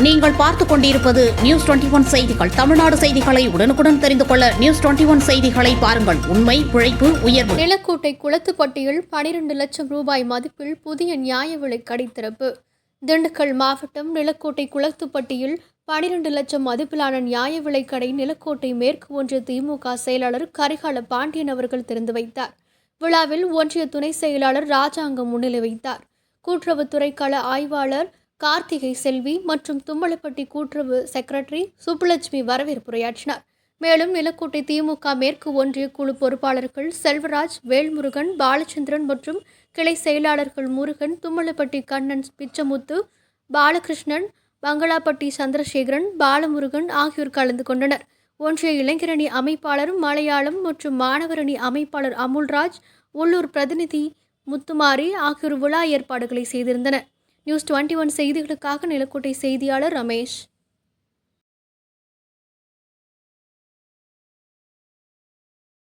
நீங்கள் பார்த்துக் கொண்டிருப்பது நியூஸ் டுவெண்டி ஒன் செய்திகள். தமிழ்நாடு செய்திகளை உடனுக்குடன் தெரிந்து கொள்ள நியூஸ் டுவெண்டி ஒன் செய்திகளை பாருங்கள். உண்மை உழைப்பு உயர்வு. நிலக்கோட்டை குளத்துப்பட்டியில் பனிரெண்டு லட்சம் ரூபாய் மதிப்பில் புதிய நியாய விலை கடை திறப்பு திண்டுக்கல் மாவட்டம் நிலக்கோட்டை குளத்துப்பட்டியில் பனிரெண்டு லட்சம் மதிப்பிலான நியாய விலை கடை நிலக்கோட்டை மேற்கு ஒன்றிய திமுக செயலாளர் கரிகால பாண்டியன் அவர்கள் திறந்து வைத்தார். விழாவில் ஒன்றிய துணை செயலாளர் ராஜாங்கம் முன்னிலை வைத்தார். கூட்டுறவுத்துறை கள ஆய்வாளர் கார்த்திகை செல்வி மற்றும் தும்மலப்பட்டி கூட்டுறவு செக்ரட்டரி சுப்புலட்சுமி வரவேற்புரையாற்றினார். மேலும் நிலக்கோட்டை திமுக மேற்கு ஒன்றிய குழு பொறுப்பாளர்கள் செல்வராஜ் வேல்முருகன் பாலச்சந்திரன் மற்றும் கிளை செயலாளர்கள் முருகன் தும்மலப்பட்டி கண்ணன் பிச்சமுத்து பாலகிருஷ்ணன் பங்களாப்பட்டி சந்திரசேகரன் பாலமுருகன் ஆகியோர் கலந்து கொண்டனர். ஒன்றிய இளைஞரணி அமைப்பாளர் மலையாளம் மற்றும் மாணவரணி அமைப்பாளர் அமுல்ராஜ் உள்ளூர் பிரதிநிதி முத்துமாரி ஆகியோர் விழா ஏற்பாடுகளை செய்திருந்தனர். நியூஸ் டுவெண்ட்டி ஒன் செய்திகளுக்காக நிலக்கோட்டை செய்தியாளர் ரமேஷ்.